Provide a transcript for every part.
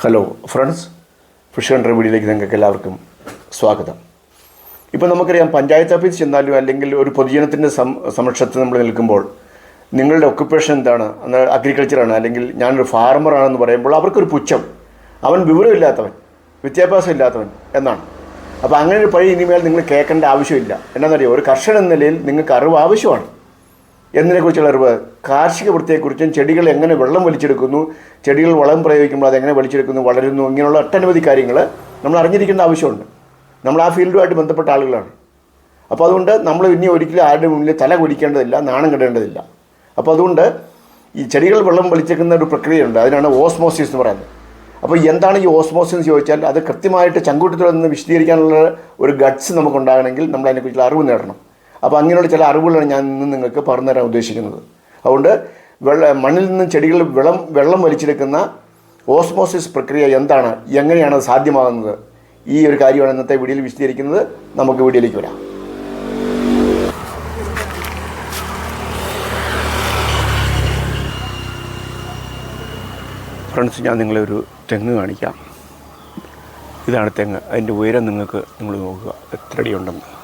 Hello friends fish country വീഡിയോയിലേക്ക് നിങ്ങൾക്ക് എല്ലാവർക്കും സ്വാഗതം. ഇപ്പോൾ നമുക്കറിയാം പഞ്ചായത്ത് ഓഫീസ് ചെന്നാലും അല്ലെങ്കിൽ ഒരു പൊതുജനത്തിന്റെ സം സമക്ഷത്ത് നമ്മൾ നിൽക്കുമ്പോൾ നിങ്ങളുടെ ഒക്കുപ്പേഷൻ എന്താണ്? അഗ്രികൾച്ചറാണ് അല്ലെങ്കിൽ ഞാനൊരു ഫാർമറാണെന്ന് പറയുമ്പോൾ അവർക്കൊരു പുച്ഛം. അവൻ വിവരമില്ലാത്തവൻ വിദ്യാഭ്യാസം ഇല്ലാത്തവൻ എന്നാണ്. അപ്പോൾ അങ്ങനെ ഒരു പഴി ഇനിമേൽ നിങ്ങൾ കേൾക്കേണ്ട ആവശ്യമില്ല. എന്നാണെന്നറിയോ ഒരു കർഷകൻ എന്ന നിലയിൽ നിങ്ങൾക്ക് അറിവ് ആവശ്യമാണ്. എന്നതിനെക്കുറിച്ചുള്ള അറിവ്. കാർഷിക വൃത്തിയെക്കുറിച്ചും ചെടികൾ എങ്ങനെ വെള്ളം വലിച്ചെടുക്കുന്നു ചെടികൾ വളം പ്രയോഗിക്കുമ്പോൾ അതെങ്ങനെ വലിച്ചെടുക്കുന്നു വളരുന്നു ഇങ്ങനെയുള്ള ഒട്ടനവധി കാര്യങ്ങൾ നമ്മൾ അറിഞ്ഞിരിക്കേണ്ട ആവശ്യമുണ്ട്. നമ്മൾ ആ ഫീൽഡുമായിട്ട് ബന്ധപ്പെട്ട ആളുകളാണ്. അപ്പോൾ അതുകൊണ്ട് നമ്മൾ ഇനി ഒരിക്കലും ആരുടെ മുന്നിൽ തല കുടിക്കേണ്ടതില്ല നാണം കെടേണ്ടതില്ല. അപ്പോൾ അതുകൊണ്ട് ഈ ചെടികൾ വെള്ളം വലിച്ചെടുക്കുന്ന ഒരു പ്രക്രിയയുണ്ട്. അതിനാണ് ഓസ്മോസിസ് എന്ന് പറയുന്നത്. അപ്പോൾ എന്താണ് ഈ ഓസ്മോസിസ് എന്ന് ചോദിച്ചാൽ അത് കൃത്യമായിട്ട് ചങ്കൂട്ടത്തിൽ നിന്ന് വിശദീകരിക്കാനുള്ള ഒരു ഗട്ട്സ് നമുക്കുണ്ടാകണമെങ്കിൽ നമ്മൾ അതിനെക്കുറിച്ചുള്ള അറിവ് നേടണം. അപ്പോൾ അങ്ങനെയുള്ള ചില അറിവുകളാണ് ഞാൻ ഇന്ന് നിങ്ങൾക്ക് പറഞ്ഞു തരാൻ ഉദ്ദേശിക്കുന്നത്. അതുകൊണ്ട് വെള്ള മണ്ണിൽ നിന്നും ചെടികൾ വെള്ളം വെള്ളം വലിച്ചെടുക്കുന്ന ഓസ്മോസിസ് പ്രക്രിയ എന്താണ്? എങ്ങനെയാണ് അത് സാധ്യമാകുന്നത്? ഈ ഒരു കാര്യമാണ് ഇന്നത്തെ വീഡിയോയിൽ വിശദീകരിക്കുന്നത്. നമുക്ക് വീഡിയോയിലേക്ക് വരാം. ഫ്രണ്ട്സ് ഞാൻ നിങ്ങളെ ഒരു തെങ്ങ് കാണിക്കാം. ഇതാണ് തെങ്ങ്. അതിന്റെ ഉയരം നിങ്ങൾക്ക് നിങ്ങൾ നോക്കുക. എത്ര അടിയുണ്ടെന്ന്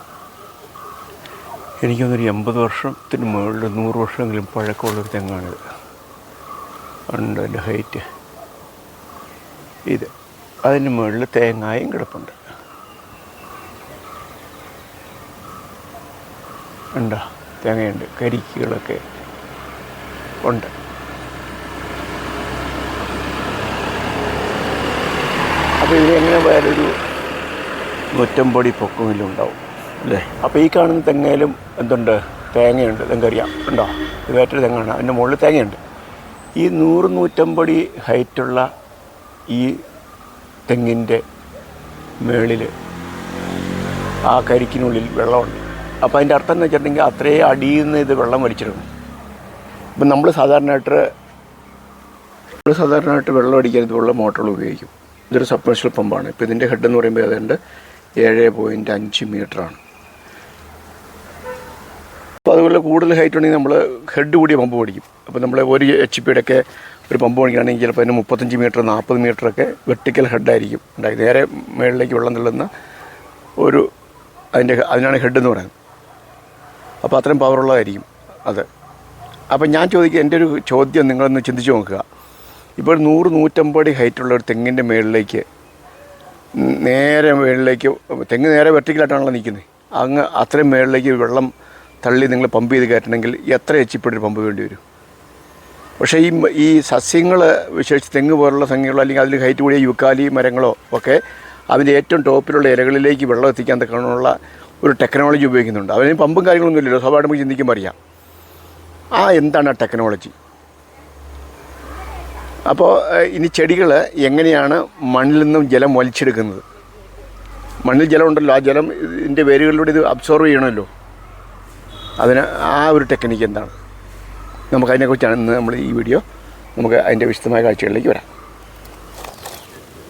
എനിക്കൊന്നൊരു എൺപത് വർഷത്തിന് മുകളിൽ നൂറ് വർഷമെങ്കിലും പഴക്കമുള്ളൊരു തെങ്ങാണിത്. ഉണ്ട് അതിന്റെ ഹൈറ്റ് ഇത് അതിന് മുകളിൽ തേങ്ങായും കിടപ്പുണ്ട്. ഉണ്ടോ? തേങ്ങയുണ്ട്. കരിക്കുകളൊക്കെ ഉണ്ട്. അപ്പോൾ ഇതിലെങ്ങനെ പോയാലൊരു നൂറ്റമ്പടി പൊക്കമെങ്കിലും ഉണ്ടാവും. അല്ലേ? അപ്പോൾ ഈ കാണുന്ന തെങ്ങയിലും എന്തുണ്ട്? തേങ്ങയുണ്ട്. തെങ്കറിയാം ഉണ്ടോ? ഇത് വേറ്റൊരു തെങ്ങാണ്. അതിന്റെ മുകളിൽ തേങ്ങയുണ്ട്. ഈ നൂറ് നൂറ്റമ്പടി ഹൈറ്റുള്ള ഈ തെങ്ങിന്റെ മേളിൽ ആ കരിക്കിനുള്ളിൽ വെള്ളമുണ്ട്. അപ്പോൾ അതിന്റെ അർത്ഥം എന്ന് വെച്ചിട്ടുണ്ടെങ്കിൽ അത്രയും അടിയിൽ നിന്ന് ഇത് വെള്ളം വലിച്ചിടണം ഇപ്പം നമ്മൾ സാധാരണയായിട്ട് നമ്മൾ സാധാരണയായിട്ട് വെള്ളം അടിക്കാൻ ഇതുപോലുള്ള മോട്ടറുകൾ ഉപയോഗിക്കും. ഇതൊരു സബ്മർഷ്യൽ പമ്പാണ്. ഇപ്പോൾ ഇതിന്റെ ഹെഡ് എന്ന് പറയുമ്പോൾ ഏതാണ്ട് ഏഴ് പോയിന്റ് അഞ്ച് മീറ്ററാണ്. അപ്പോൾ അതുപോലെ കൂടുതൽ ഹൈറ്റ് ഉണ്ടെങ്കിൽ നമ്മൾ ഹെഡ് കൂടിയ പമ്പ് മേടിക്കും. അപ്പോൾ നമ്മൾ ഒരു എച്ച് പിയുടെ ഒക്കെ ഒരു പമ്പ് മേടിക്കുകയാണെങ്കിൽ ചിലപ്പോൾ അതിന് മുപ്പത്തഞ്ച് മീറ്റർ നാൽപ്പത് മീറ്ററൊക്കെ വെർട്ടിക്കൽ ഹെഡായിരിക്കും ഉണ്ടായി നേരെ മുകളിലേക്ക് വെള്ളം തള്ളുന്ന ഒരു അതിന്റെ അതിനാണ് ഹെഡ് എന്ന് പറയുന്നത്. അപ്പോൾ അത്രയും പവറുള്ളതായിരിക്കും അത്. അപ്പോൾ ഞാൻ ചോദിക്കുക എന്റെ ഒരു ചോദ്യം നിങ്ങളൊന്ന് ചിന്തിച്ച് നോക്കുക. ഇപ്പോൾ ഒരു നൂറ് നൂറ്റമ്പടി ഹൈറ്റുള്ള ഒരു തെങ്ങിന്റെ മുകളിലേക്ക് നേരെ മുകളിലേക്ക് തെങ്ങ് നേരെ വെർട്ടിക്കലായിട്ടാണല്ലോ നിൽക്കുന്നത്. അങ്ങ് അത്രയും മുകളിലേക്ക് വെള്ളം തള്ളി നിങ്ങൾ പമ്പ് ചെയ്ത് കയറ്റണമെങ്കിൽ എത്ര എച്ച് ഒരു പമ്പ് വേണ്ടി വരും. പക്ഷേ ഈ ഈ സസ്യങ്ങൾ വിശേഷിച്ച് തെങ്ങ് പോലുള്ള സംഖ്യകളോ അല്ലെങ്കിൽ അതിൽ ഹൈറ്റ് കൂടിയ യുക്കാലി മരങ്ങളോ ഒക്കെ അതിന്റെ ഏറ്റവും ടോപ്പിലുള്ള ഇലകളിലേക്ക് വെള്ളം എത്തിക്കാൻ തക്കണമുള്ള ഒരു ടെക്നോളജി ഉപയോഗിക്കുന്നുണ്ട്. അവന് പമ്പും കാര്യങ്ങളൊന്നും ഇല്ലല്ലോ. സ്വാഭാവികം നമുക്ക് ചിന്തിക്കുമ്പോൾ അറിയാം ആ എന്താണ് ആ ടെക്നോളജി? അപ്പോൾ ഇനി ചെടികൾ എങ്ങനെയാണ് മണ്ണിൽ നിന്നും ജലം വലിച്ചെടുക്കുന്നത്? മണ്ണിൽ ജലം ഉണ്ടല്ലോ ആ ജലം ഇതിന്റെ വേരുകളിലൂടെ ഇത് അബ്സോർവ് ചെയ്യണമല്ലോ. അതിന് ആ ഒരു ടെക്നിക്ക് എന്താണ്? നമുക്ക് അതിനെക്കുറിച്ചാണ് ഇന്ന് നമ്മൾ ഈ വീഡിയോ നമുക്ക് അതിന്റെ വിശദമായ കാഴ്ചകളിലേക്ക് വരാം.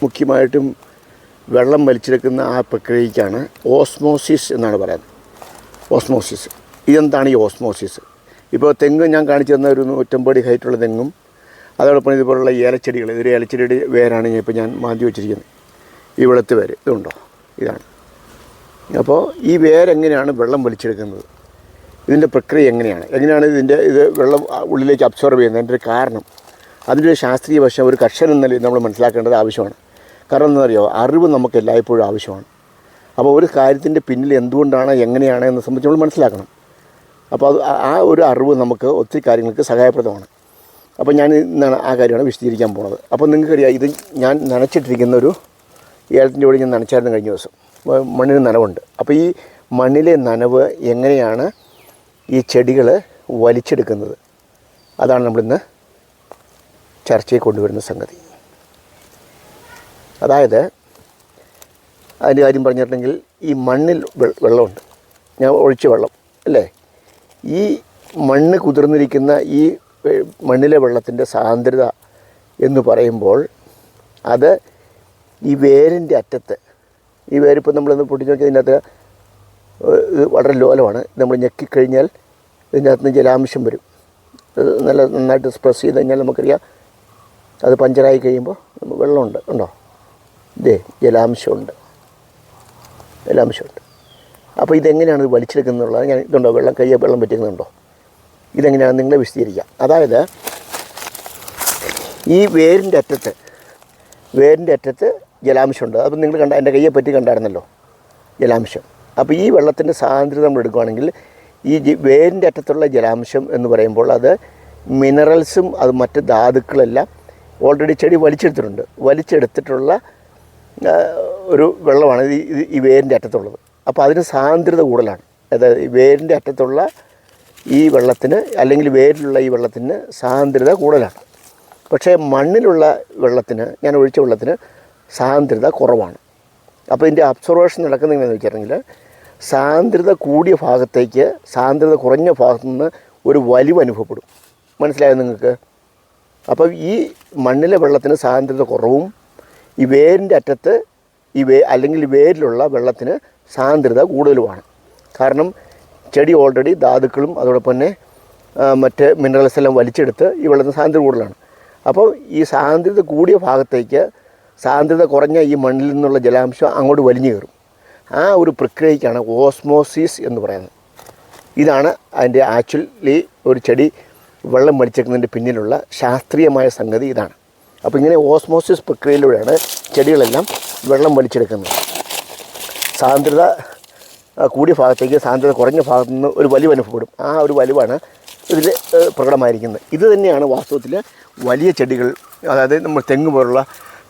മുഖ്യമായിട്ടും വെള്ളം വലിച്ചെടുക്കുന്ന ആ പ്രക്രിയക്കാണ് ഓസ്മോസിസ് എന്നാണ് പറയുന്നത്. ഓസ്മോസിസ്. ഇതെന്താണ് ഈ ഓസ്മോസിസ്? ഇപ്പോൾ തെങ്ങ് ഞാൻ കാണിച്ചു തന്ന ഒരു നൂറ്റമ്പടി ഹൈറ്റുള്ള തെങ്ങും അതോടൊപ്പം ഇതുപോലുള്ള ഏലച്ചെടികൾ ഇതൊരു ഏലച്ചെടിയുടെ വേരാണ് ഞാൻ ഇപ്പോൾ ഞാൻ മാന്തി വെച്ചിരിക്കുന്നത്. ഈ വെളുത്ത് വേര്. ഇതുണ്ടോ? ഇതാണ്. അപ്പോൾ ഈ വേരെങ്ങനെയാണ് വെള്ളം വലിച്ചെടുക്കുന്നത്? ഇതിന്റെ പ്രക്രിയ എങ്ങനെയാണ്? എങ്ങനെയാണ് ഇതിന്റെ ഇത് വെള്ളം ഉള്ളിലേക്ക് അബ്സോർബ് ചെയ്യുന്നത്? അതിന്റെ ഒരു കാരണം. അതിന്റെ ശാസ്ത്രീയ വശം ഒരു കർഷകൻ എന്ന നിലയിൽ നമ്മൾ മനസ്സിലാക്കേണ്ടത് ആവശ്യമാണ്. കാരണം എന്താണെന്നറിയോ? അറിവ് നമുക്ക് എല്ലായ്പ്പോഴും ആവശ്യമാണ്. അപ്പോൾ ഒരു കാര്യത്തിന്റെ പിന്നിൽ എന്തുകൊണ്ടാണ് എങ്ങനെയാണ് എന്ന് സംബന്ധിച്ച് നമ്മൾ മനസ്സിലാക്കണം. അപ്പോൾ അത് ആ- ഒരു അറിവ് നമുക്ക് ഒത്തിരി കാര്യങ്ങൾക്ക് സഹായപ്രദമാണ്. അപ്പോൾ ഞാൻ ഇന്നാണ് ആ കാര്യമാണ് വിശദീകരിക്കാൻ പോണത്. അപ്പോൾ നിങ്ങൾക്കറിയാം ഇത് ഞാൻ നനച്ചിട്ടിരിക്കുന്ന ഒരു ഏലത്തിന്റെ കൂടെ ഞാൻ നനച്ചായിരുന്നു കഴിഞ്ഞ ദിവസം. മണ്ണിന് നനവുണ്ട്. അപ്പോൾ ഈ മണ്ണിലെ നനവ് എങ്ങനെയാണ് ഈ ചെടികൾ വലിച്ചെടുക്കുന്നത്. അതാണ് നമ്മളിന്ന് ചർച്ചയിൽ കൊണ്ടുവരുന്ന സംഗതി. അതായത് അതിന്റെ കാര്യം പറഞ്ഞിട്ടുണ്ടെങ്കിൽ ഈ മണ്ണിൽ വെള്ളമുണ്ട്. ഞാൻ ഒഴിച്ച വെള്ളം അല്ലേ? ഈ മണ്ണ് കുതിർന്നിരിക്കുന്ന ഈ മണ്ണിലെ വെള്ളത്തിന്റെ സാന്ദ്രത എന്ന് പറയുമ്പോൾ അത് ഈ വേരിന്റെ അറ്റത്ത് ഈ വേരിപ്പോൾ നമ്മളൊന്ന് പൊട്ടിച്ച് ഏഹ് ഇത് വളരെ ലോലമാണ്. നമ്മൾ ഞെക്കിക്കഴിഞ്ഞാൽ ഇതിനകത്ത് നിന്ന് ജലാംശം വരും. നല്ല നന്നായിട്ട് സ്പ്രസ് ചെയ്ത് കഴിഞ്ഞാൽ നമുക്കറിയാം അത് പഞ്ചറായി കഴിയുമ്പോൾ വെള്ളമുണ്ട്. ഉണ്ടോ? ഇതേ ജലാംശമുണ്ട്. ജലാംശമുണ്ട്. അപ്പോൾ ഇതെങ്ങനെയാണ് ഇത് വലിച്ചെടുക്കുന്നുള്ളത് ഞാൻ ഇതുണ്ടോ? വെള്ളം കയ്യെ വെള്ളം പറ്റുന്നുണ്ടോ ഇതെങ്ങനെയാണ് നിങ്ങളെ വിശദീകരിക്കാം അതായത് ഈ വേരിന്റെ അറ്റത്ത് വേരിന്റെ അറ്റത്ത് ജലാംശമുണ്ട്. അപ്പം നിങ്ങൾ കണ്ട എന്റെ കയ്യെ പറ്റി കണ്ടായിരുന്നല്ലോ? ജലാംശം. അപ്പോൾ ഈ വെള്ളത്തിന്റെ സാന്ദ്രത നമ്മൾ എടുക്കുകയാണെങ്കിൽ ഈ വേരിന്റെ അറ്റത്തുള്ള ജലാംശം എന്ന് പറയുമ്പോൾ അത് മിനറൽസും അത് മറ്റ് ധാതുക്കളെല്ലാം ഓൾറെഡി ചെടി വലിച്ചെടുത്തിട്ടുണ്ട്. വലിച്ചെടുത്തിട്ടുള്ള ഒരു വെള്ളമാണ് ഇത് ഈ വേരിന്റെ അറ്റത്തുള്ളത്. അപ്പോൾ അതിന് സാന്ദ്രത കൂടുതലാണ്. അതായത് വേരിന്റെ അറ്റത്തുള്ള ഈ വെള്ളത്തിന് അല്ലെങ്കിൽ വേരിലുള്ള ഈ വെള്ളത്തിന് സാന്ദ്രത കൂടുതലാണ്. പക്ഷേ മണ്ണിലുള്ള വെള്ളത്തിന് ഞാൻ ഒഴിച്ച വെള്ളത്തിന് സാന്ദ്രത കുറവാണ്. അപ്പോൾ ഇതിന്റെ അബ്സർവേഷൻ നടക്കുന്നത് വെച്ചിട്ടുണ്ടെങ്കിൽ സാന്ദ്രത കൂടിയ ഭാഗത്തേക്ക് സാന്ദ്രത കുറഞ്ഞ ഭാഗത്തു നിന്ന് ഒരു വലിവ് അനുഭവപ്പെടും. മനസ്സിലായോ നിങ്ങൾക്ക്? അപ്പോൾ ഈ മണ്ണിലെ വെള്ളത്തിന് സാന്ദ്രത കുറവും ഈ വേരിന്റെ അറ്റത്ത് ഈ വേ അല്ലെങ്കിൽ വേരിലുള്ള വെള്ളത്തിന് സാന്ദ്രത കൂടുതലുമാണ്. കാരണം ചെടി ഓൾറെഡി ധാതുക്കളും അതോടൊപ്പം തന്നെ മറ്റ് മിനറൽസ് എല്ലാം വലിച്ചെടുത്ത് ഈ വെള്ളത്തിന് സാന്ദ്രത കൂടുതലാണ്. അപ്പോൾ ഈ സാന്ദ്രത കൂടിയ ഭാഗത്തേക്ക് സാന്ദ്രത കുറഞ്ഞ ഈ മണ്ണിൽ നിന്നുള്ള ജലാംശം അങ്ങോട്ട് വലിഞ്ഞു കയറും. ആ ഒരു പ്രക്രിയയ്ക്കാണ് ഓസ്മോസിസ് എന്ന് പറയുന്നത്. ഇതാണ് അതിന്റെ ആക്ച്വലി ഒരു ചെടി വെള്ളം വലിച്ചെടുക്കുന്നതിന്റെ പിന്നിലുള്ള ശാസ്ത്രീയമായ സംഗതി ഇതാണ്. അപ്പോൾ ഇങ്ങനെ ഓസ്മോസിസ് പ്രക്രിയയിലൂടെയാണ് ചെടികളെല്ലാം വെള്ളം വലിച്ചെടുക്കുന്നത്. സാന്ദ്രത കൂടിയ ഭാഗത്തേക്ക് സാന്ദ്രത കുറഞ്ഞ ഭാഗത്തു നിന്ന് ഒരു വലിവ് അനുഭവപ്പെടും. ആ ഒരു വലിവാണ് ഇതിൽ പ്രകടമായിരിക്കുന്നത്. ഇത് തന്നെയാണ് വാസ്തവത്തിൽ വലിയ ചെടികൾ അതായത് നമ്മൾ തെങ്ങ് പോലുള്ള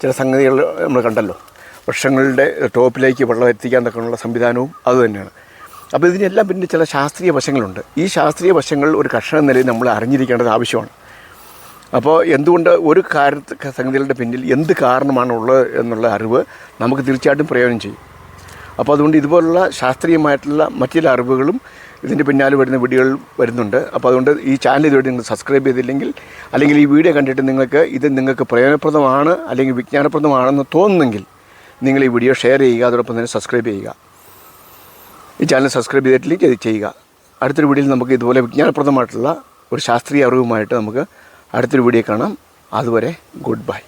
ചില സംഗതികൾ നമ്മൾ കണ്ടല്ലോ. വൃക്ഷങ്ങളുടെ ടോപ്പിലേക്ക് വെള്ളം എത്തിക്കാൻ തക്കമുള്ള സംവിധാനവും അതുതന്നെയാണ് അപ്പോൾ ഇതിനെല്ലാം പിന്നെ ചില ശാസ്ത്രീയ വശങ്ങളുണ്ട്. ഈ ശാസ്ത്രീയ വശങ്ങൾ ഒരു കർഷക നിലയിൽ നമ്മൾ അറിഞ്ഞിരിക്കേണ്ടത് ആവശ്യമാണ്. അപ്പോൾ എന്തുകൊണ്ട് ഒരു കാര്യ സംഗതികളുടെ പിന്നിൽ എന്ത് കാരണമാണുള്ളത് എന്നുള്ള അറിവ് നമുക്ക് തീർച്ചയായിട്ടും പ്രയോജനം ചെയ്യും. അപ്പോൾ അതുകൊണ്ട് ഇതുപോലുള്ള ശാസ്ത്രീയമായിട്ടുള്ള മറ്റു ചില അറിവുകളും ഇതിന്റെ പിന്നാലെ വരുന്ന വീഡിയോകൾ വരുന്നുണ്ട്. അപ്പോൾ അതുകൊണ്ട് ഈ ചാനൽ ഇതുവരെ നിങ്ങൾ സബ്സ്ക്രൈബ് ചെയ്തില്ലെങ്കിൽ അല്ലെങ്കിൽ ഈ വീഡിയോ കണ്ടിട്ട് നിങ്ങൾക്ക് ഇത് നിങ്ങൾക്ക് പ്രയോജനപ്രദമാണ് അല്ലെങ്കിൽ വിജ്ഞാനപ്രദമാണെന്ന് തോന്നുന്നെങ്കിൽ നിങ്ങൾ ഈ വീഡിയോ ഷെയർ ചെയ്യുക അതോടൊപ്പം തന്നെ സബ്സ്ക്രൈബ് ചെയ്യുക. ഈ ചാനൽ സബ്സ്ക്രൈബ് ചെയ്തിട്ടില്ലെങ്കിൽ അത് ചെയ്യുക. അടുത്തൊരു വീഡിയോയിൽ നമുക്ക് ഇതുപോലെ വിജ്ഞാനപ്രദമായിട്ടുള്ള ഒരു ശാസ്ത്രീയ അറിവുമായിട്ട് നമുക്ക് അടുത്തൊരു വീഡിയോ കാണാം. അതുവരെ ഗുഡ് ബൈ